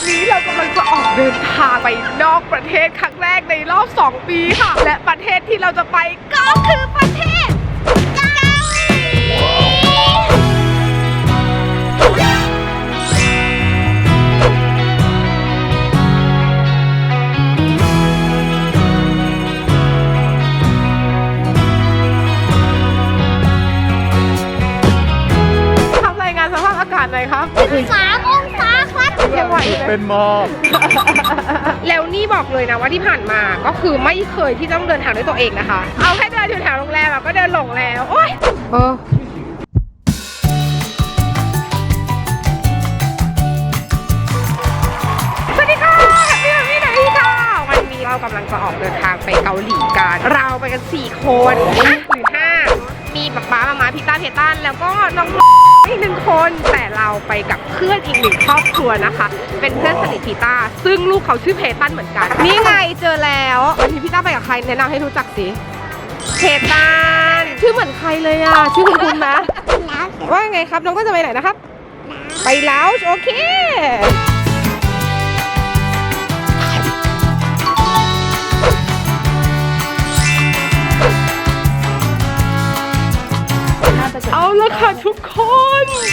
วันนี้เรากำลังจะออกเดินทางไปนอกประเทศครั้งแรกในรอบ 2 ปีค่ะ และประเทศที่เราจะไปก็คือประเทศเกาหลีทำรายงานสภาพอากาศหน่อยครับ สามองศาครับ ยังไหวไหมเป็นมอบแล้วนี่บอกเลยนะว่าที่ผ่านมาก็คือไม่เคยที่ต้องเดินทางด้วยตัวเองนะคะ เอาแค่เดินอยู่แถวโรงแรมอะก็เดินหลงแล้วโอ๊ยเออสวัสดีค่ะพี่แบบนี้ไหนพี่ค่ะวันนี้เรากำลังจะออกเดินทางไปเกาหลีกัน เราไปกัน 4 คนอะหรือ5มีป๊าป๊ามามาพี่ต้าเพตันแล้วก็น้อง อีกหนึ่งคนแต่เราไปกับเพื่อนอีกหนึ่งครอบครัวนะคะ เป็นเพื่อนสนิทพีต้าซึ่งลูกเขาชื่อเพตันเหมือนกัน นี่ไงเจอแล้ววันนี้พี่ต้าไปกับใครแนะนำให้รู้จักสิเพตันชื่อเหมือนใครเลยอะชื่อคุณคุณนะแล้วว่าไงครับน้องก็จะไปไหนนะครับ ไปแล้วโอเค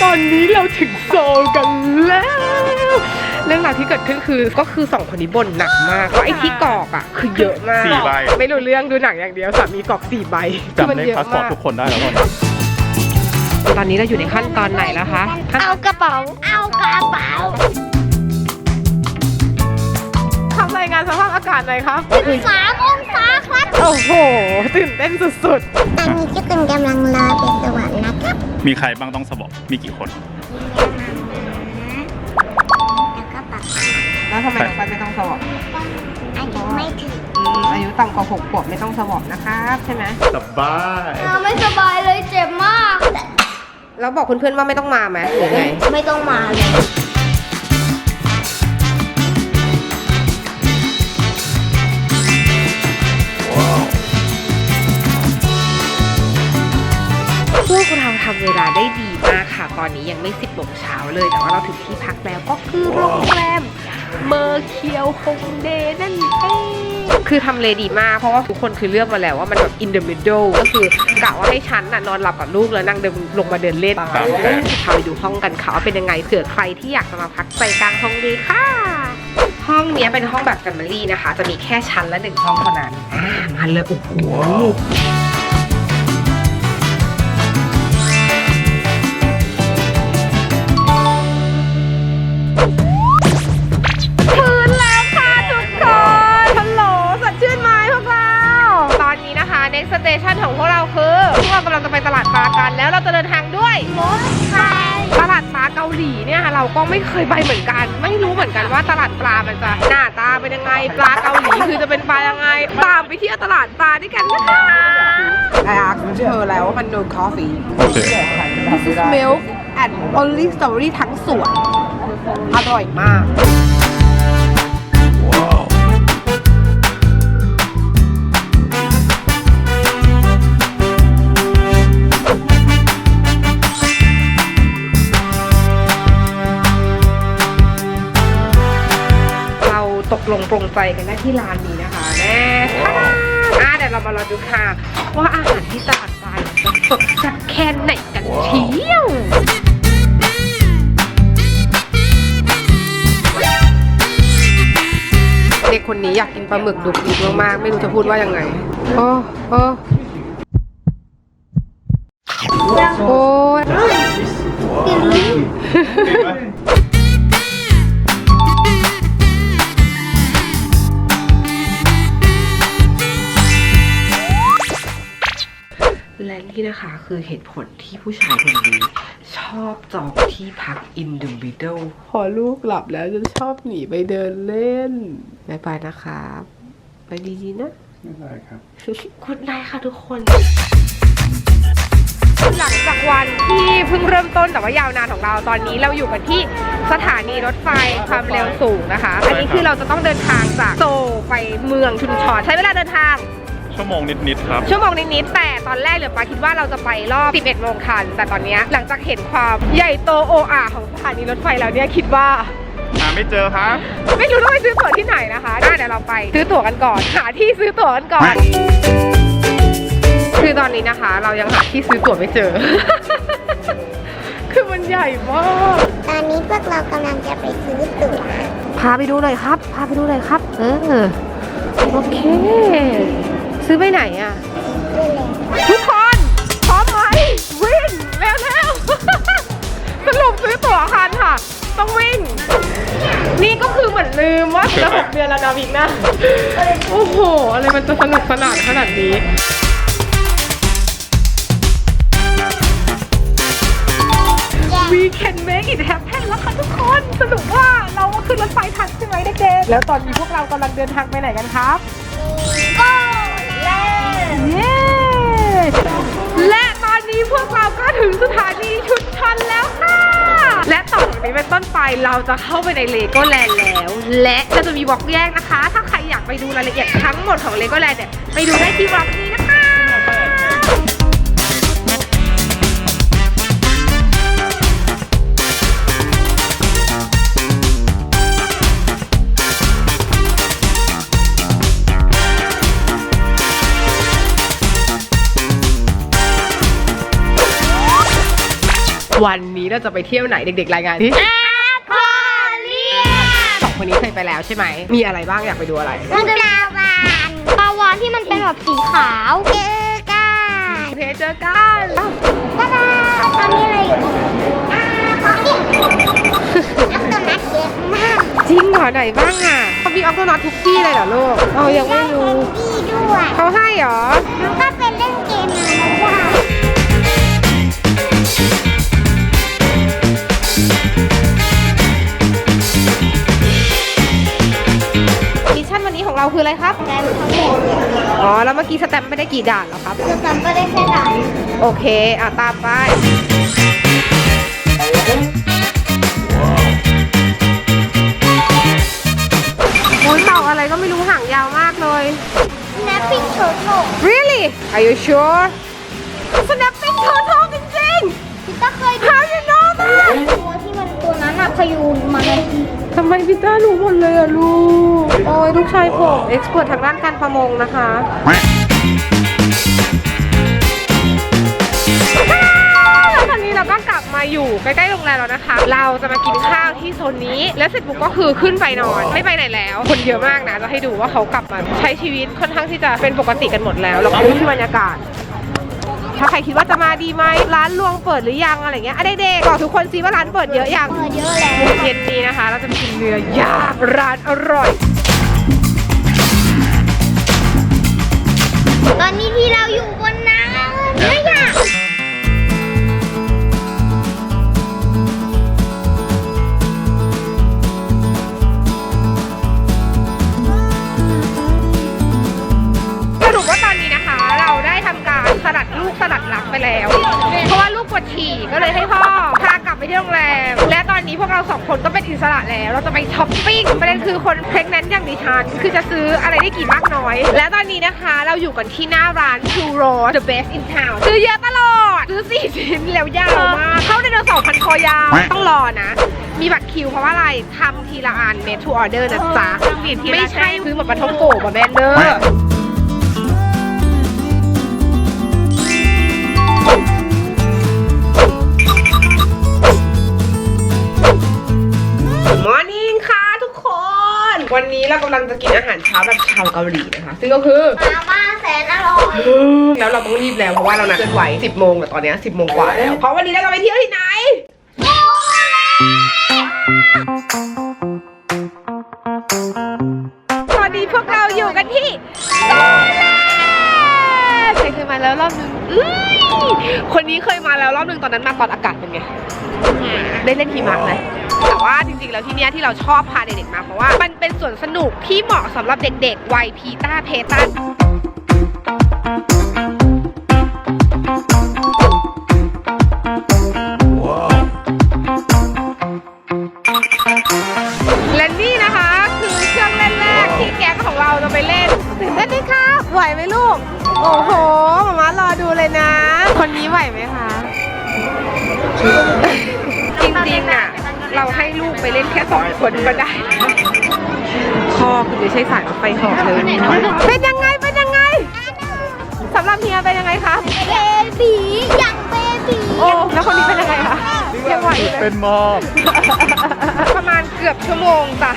ตอนนี้เราถึงโซลกันแล้ว เรื่องราวที่เกิดขึ้นคือก็คือสองคนนี้บ่นหนักมากว่าไอ้ที่กรอกอะ คือเยอะมาก สี่ใบ ไม่รู้เรื่องดูหนังอย่างเดียวสามีกรอกสี่ใบคือจำมันเลขเยอะพาสปอร์ตมากทุกคนได้แล้วก่อนตอนนี้เราอยู่ในขั้นตอนไหนแล้วคะเอากระเป๋า เอากระเป๋าทำรายงานสภาพอากาศหน่อยครับสามองศาครับ โอ้โห ตื่นเต้นสุดตอนนี้ทุกคนกำลังรอเป็นสวรรค์นะครับ มีใครบ้างต้องสบอกมีกี่คน แล้วก็ปักๆแล้วทำไมน้องไปไม่ต้องสวอปอายุไม่ถึงอายุต่ำกว่าหกขวบไม่ต้องสวอปนะครับใช่ไหมสบายไม่สบายเลยเจ็บมาก แล้วบอกเพื่อนๆว่าไม่ต้องมาไหมหรือไง ไม่ต้องมาเลยพวกเรา ทำเวลาได้ดีมากค่ะ ตอนนี้ยังไม่10โมงเช้าเลย แต่ว่าเราถึงที่พักแล้วก็คือโรงแรมเมอร์เคียวฮงเดนั่นเองคือทำเลดีมาก เพราะว่าทุกคนคือเลือกมาแล้วว่ามันแบบ in the middle ก็คือกะว่าให้ฉันน่ะนอนหลับกับลูกแล้วนั่งเดินลงมาเดินเล่นตามแผนพาไปดูห้องกันค่ะว่าเป็นยังไงเผื่อใครที่อยากจะมาพักใจกลางฮงเดค่ะ ห้องเนี้ยเป็นห้องแบบ Family นะคะ จะมีแค่ชั้นละหนึ่งห้องเท่านั้นอ่ามันเลยโอ้โหาดปลาเกาหลีเนี่ยเราก็ไม่เคยไปเหมือนกัน ไม่รู้เหมือนกันว่าตลาดปลามันจะหน้าตาเป็นยังไง ปลาเกาหลีคือจะเป็นปลายังไง ตามไปเที่ยวตลาดปลาด้วยกันนะคะไออาร์เธอแล้วว่ามัน no coffee โอเค This is milk and only strawberry ทั้งสวนอร่อยมาก ตกลงปรงใจกันได้ที่ร้านนี้นะคะแน่ค่ะอะเดี๋ยวเรามารอดูค่ะ ว่าอาหารที่ตลาดปลายจะสดสักแค่ไหนกันเที่ยวเด็กคนนี้อยากกินปลาหมึกดุกดิกมากๆ ไม่รู้จะพูดว่ายังไง โอ้โอ้โอ้ และนี่นะคะคือเหตุผลที่ผู้ชายคนนี้ ชอบจองที่พัก in the middle พอลูกหลับแล้วจะชอบหนีไปเดินเล่นบายบายนะครับไปดีๆนะไม่ได้ครับคุณนายค่ะทุกคน หลังจากวันที่เพิ่งเริ่มต้นแต่ว่ายาวนานของเราตอนนี้เราอยู่กันที่สถานีรถไฟความเร็วสูงนะคะ อันนี้คือเราจะต้องเดินทางจากโซลไปเมืองชุนชอนใช้เวลาเดินทาง ชั่วโมงนิดๆครับ ชั่วโมงนิดๆแต่ตอนแรกเหลือปาคิดว่าเราจะไปรอบ 11โมงทัน แต่ตอนเนี้ยหลังจากเห็นความใหญ่โตโออาของสถานีรถไฟแล้วเนี่ยคิดว่า หาไม่เจอครับ ไม่รู้ต้องไปซื้อตั๋วที่ไหนนะคะอะเดี๋ยวเราไปซื้อตั๋วกันก่อน หาที่ซื้อตั๋วกันก่อน คือตอนนี้นะคะ เรายังหาที่ซื้อตั๋วไม่เจอ คือมันใหญ่มาก ตอนนี้พวกเรากำลังจะไปซื้อตั๋ว พาไปดูหน่อยครับ พาไปดูหน่อยครับ เออ โอเค ซื้อไปไหนอะด้วยเลยทุกคนพร้อมไหมวิ่งเร็วเร็วสรุปซื้อตั๋วคันค่ะ ต้องวิ่ง นี่ก็คือเหมือนลืมว่าจะหกเดือนแล้วนะวิกนะ โอ้โห อะไรมันจะสนุกสนานขนาดนี้ We can make it happen แล้วค่ะทุกคนสรุปว่าเราก็ขึ้นรถไฟทันใช่ไหมเด็กๆแล้วตอนนี้พวกเรากำลังเดินทางไปไหนกันครับก็เล่น เย้และตอนนี้พวกเราก็ถึงสถานีชุดชันแล้วค่ะ และต่อจากนี้เป็นต้นไปเราจะเข้าไปในเลโก้แลนด์แล้ว และจะมีบล็อกแยกนะคะ ถ้าใครอยากไปดูรายละเอียดทั้งหมดของเลโก้แลนด์เนี่ยไปดูได้ที่บล็อกนี้นะคะ วันนี้เราจะไปเที่ยวไหนเด็ก ๆ รายงานที่พอเรียสองคนนี้เคยไปแล้วใช่ไหม มีอะไรบ้างอยากไปดูอะไรมันปลาวานปลาวานที่มันเป็นแบบสีขาวเจอกันโอเคเจอกันตาดาตอนนี้อะไรอยู่อ่าพอเรียอัพตัวนัดเยอะมากจริงเหรอไหนบ้างอะเขามีออฟโตนอตทุกที่เลยเหรอลูกเอายังไม่รู้ดีด้วยเขาให้เหรอมันก็เป็นเล่นเก องเราคืออะไรครับ แต่ทั้งหมดอ๋อ แล้วเมื่อกี้สแตมป์ไม่ได้กี่ด่านเหรอครับ คือตอนก็ได้แค่ด่านโอเค อะ ตามไป โอ้ยเต่าอะไรก็ไม่รู้ห่างยาวมากเลย Snapping Turtle Really Are you sure Snapping turtle จริงพี่ต้าเคยๆ ดู How you know that ตัวที่มันตัวนั้นอะพยูนมันอะท ทำไมพี่ต้ารู้หมดเลยอะลูก โอ้ยลูกชายผมเอ็กซ์เพรสทางด้านการประมงนะคะแล้วตอนนี้เราก็กลับมาอยู่ใกล้ๆโรงแรมแล้วนะคะ เราจะมากินข้าวที่โซนนี้ และเสร็จปุ๊บก็คือขึ้นไปนอน ไม่ไปไหนแล้ว คนเยอะมากนะ จะให้ดูว่าเขากลับมาใช้ชีวิตค่อนข้างที่จะเป็นปกติกันหมดแล้วแล้วก็ที่บรรยากาศ ถ้าใครคิดว่าจะมาดีไหมร้านรวงเปิดหรือยังอะไรเงี้ยอะเด็กๆบอกทุกคนซิว่าร้านเปิดเยอะยังเปิดเยอะแล้วเย็นนี้นะคะ เราจะไปกินเนื้อย่างร้านอร่อย ตอนนี้ที่เราอยู่บน นนี้พวกเราสองคนก็เป็นอิสระแล้ว เราจะไปช้อปปิ้งประเด็นคือคนเพล็กนั้นอย่างดิฉันคือจะซื้ออะไรได้กี่มากน้อย และตอนนี้นะคะ เราอยู่กันที่หน้าร้าน True Road the best in town ซื้อเยอะตลอด ซื้อสี่ชิ้นแล้วยาวมากเข้าในเดือนสองพันคอยาว ต้องรอนะ มีบัตรคิวเพราะว่าอะไรทำทีละอัน made to order นะจ๊ะไม่ใช่ซื้อแบบปลาท่องโกะแบบแมนเดอร์ วันนี้เรากำลังจะกินอาหารเช้าแบบชาวเกาหลีนะคะ ซึ่งก็คือมาม่าแสนอร่อยแล้วเราต้องรีบแล้วเพราะว่าเรานัดกันไว้10โมงแต่ตอนเนี้ย10โมงกว่าแล้วเพราะวันนี้เราจะไปเที่ยวที่ไหน ตอนนี้พวกเราอยู่กันที่โซแลนด์เคยเคยมาแล้วรอบนึงอื้อคนนี้เคยมาแล้วรอบนึงตอนนั้นมาตอนอากาศเป็นไง ได้เล่นหิมะไหม แต่ว่าจริงๆ แล้วที่เนี้ยที่เราชอบพาเด็กๆมาเพราะว่า มันเป็นสวนสนุกที่เหมาะสำหรับเด็กๆ วัยพีต้าเพตันและนี่นะคะ คือเครื่องเล่นแรกที่แก๊งของเราจะไปเล่นตื่นเต้นไหมคะไหวไหมลูก โอ้โหมามารอดูเลยนะ คนนี้ไหวไหมคะ จริงๆอะ เราให้ลูกไปเล่นแค่สองคนก็ได้พ่อคือไม่ใช่สายรถไฟเหอเลยเป็นยังไงเป็นยังไงสำหรับเฮียเป็นยังไงคะเบบียังเบบีโอ้แล้วคนนี้เป็นยังไงคะยังไหวอยู่ไหมเป็นมอบประมาณเกือบชั่วโมงจ้ะ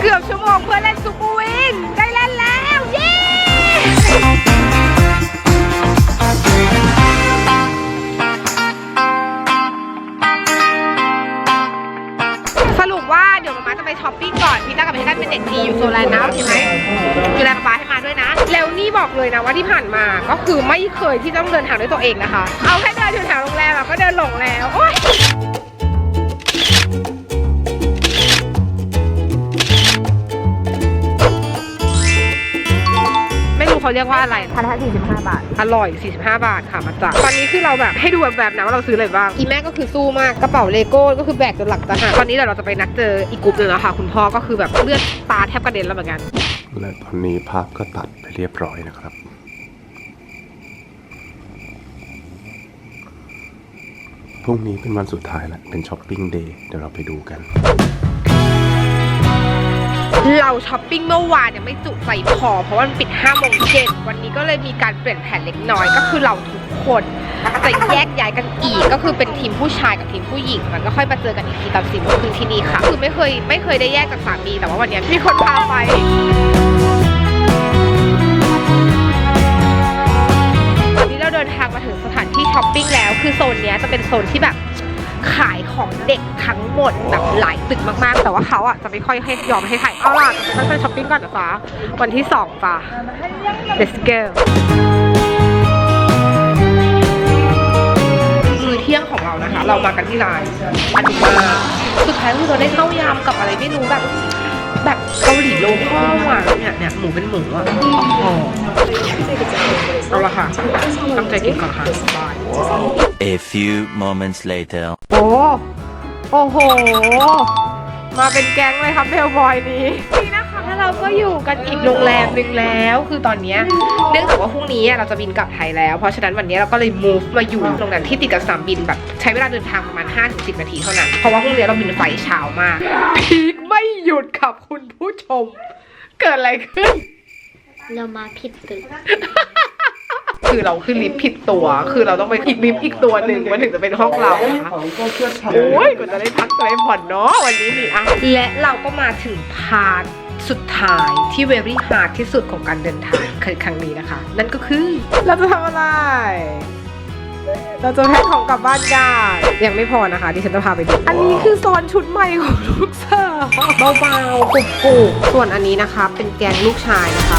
เกือบชั่วโมงเพื่อเล่นซุปเปอร์วินได้เล่นแล้วเย้ คือไม่เคยที่ต้องเดินทางด้วยตัวเองนะคะ เอาแค่เดินถึงแถวโรงแรมอะก็เดินหลงแล้วโอ๊ยไม่รู้เขาเรียกว่าอะไรพันห้าสี่สิบห้าบาท อร่อย 45 บาทค่ะมาจากตอนนี้คือเราแบบให้ดูแบบๆนะว่าเราซื้ออะไรบ้าง อีแม่ก็คือสู้มาก กระเป๋าเลโก้ก็คือแบกจนหลังจะหักตอนนี้เดี๋ยวเราจะไปนัดเจออีกกลุ่มหนึงแล้วค่ะ คุณพ่อก็คือแบบเลือดตาแทบกระเด็นแล้วเหมือนกัน และตอนนี้ภาพก็ตัดไปเรียบร้อยนะครับ พรุ่งนี้เป็นวันสุดท้ายแล้วเป็นช้อปปิ้งเดย์เดี๋ยวเราไปดูกัน เราช้อปปิ้งเมื่อวานเนี่ยไม่จุใจพอ เพราะว่ามันปิด5โมงเย็นวันนี้ก็เลยมีการเปลี่ยนแผนเล็กน้อยก็คือเราทุกคนจะแยกย้ายกันอีกก็คือเป็นทีมผู้ชายกับทีมผู้หญิง มันก็ค่อยมาเจอกันอีกทีตอนสี่โมงครึ่งที่นี่ค่ะ คือไม่เคยไม่เคยได้แยกจากสามีแต่ว่าวันนี้มีคนพาไป นี้จะเป็นโซนที่แบบขายของเด็กทั้งหมดแบบหลายตึกมากๆ แต่ว่าเขาอะจะไม่ค่อยให้ยอมให้ถ่ายเอาล่ะจะค่อยๆช้อปปิ้งก่อนนะจ๊ะวันที่สองจ้ะ let's go มื้อเที่ยงของเรานะคะ เรามากันที่ร้านอันนี้มาสุดท้ายคือเราได้เข้ายำกับอะไรไม่รู้แบบแบบเกาหลีโลคอลอะเนี่ยเนี่ยหมูเป็นหมูอะอ๋อเอาละค่ะตั้งใจกินก่อนค่ะบาย A few moments later. โอ้โอ้โห มาเป็นแก๊งเลยครับเบลบอยนี้นี่นะคะ เราก็อยู่กันอีกโรงแรมหนึ่งแล้ว คือตอนเนี้ยเนื่องจากว่าพรุ่งนี้เราจะบินกลับไทยแล้ว เพราะฉะนั้นวันนี้เราก็เลย move มาอยู่โรงแรมที่ติดกับสนามบินแบบ ใช้เวลาเดินทางประมาณ 5-10 นาทีเท่านั้น เพราะว่าพรุ่งนี้เราบินไฟล์เช้ามาก พีคไม่หยุดครับคุณผู้ชม เกิดอะไรขึ้น เรามาผิดตึก คือเราขึ้นลิฟต์ผิดตัว คือเราต้องไปอีกลิฟต์อีกตัวหนึ่งมันถึงจะเป็นห้องเรานะคะโอ้ยกว่าจะได้พักจะได้ผ่อนเนาะวันนี้นี่อะและเราก็มาถึงพาร์ทสุดท้ายที่ very hard ที่สุดของการเดินทางครั้งนี้นะคะ นั่นก็คือ เราจะทำอะไร เราจะแพ็คของกลับบ้านกันยังไม่พอนะคะที่ฉันจะพาไปดู อันนี้คือโซนชุดใหม่ของลูกสาวเบาๆกรุบๆส่วนอันนี้นะคะ เป็นแกงลูกชายนะคะ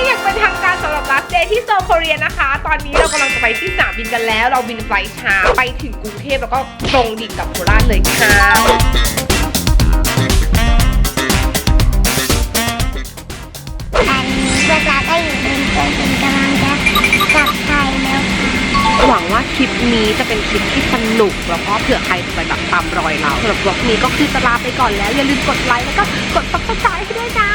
Good morning อย่างเป็นทางการสำหรับ last day ที่โซลโคเรียนะคะ ตอนนี้เรากำลังจะไปที่สนามบินกันแล้ว เราบินไฟล์เช้าไปถึงกรุงเทพแล้วก็ตรงดิ่งกลับโคราชเลยค่ะอันนี้เวลาก็อยู่บนเครื่องบินกำลังจะกลับไทยแล้วค่ะ หวังว่าคลิปนี้จะเป็นคลิปที่สนุกแล้วก็เผื่อใครจะไปแบบตามรอยเราสำหรับบล็อกนี้ก็คือจะลาไปก่อนแล้ว อย่าลืมกดไลค์แล้วก็กด subscribe ให้ด้วยนะ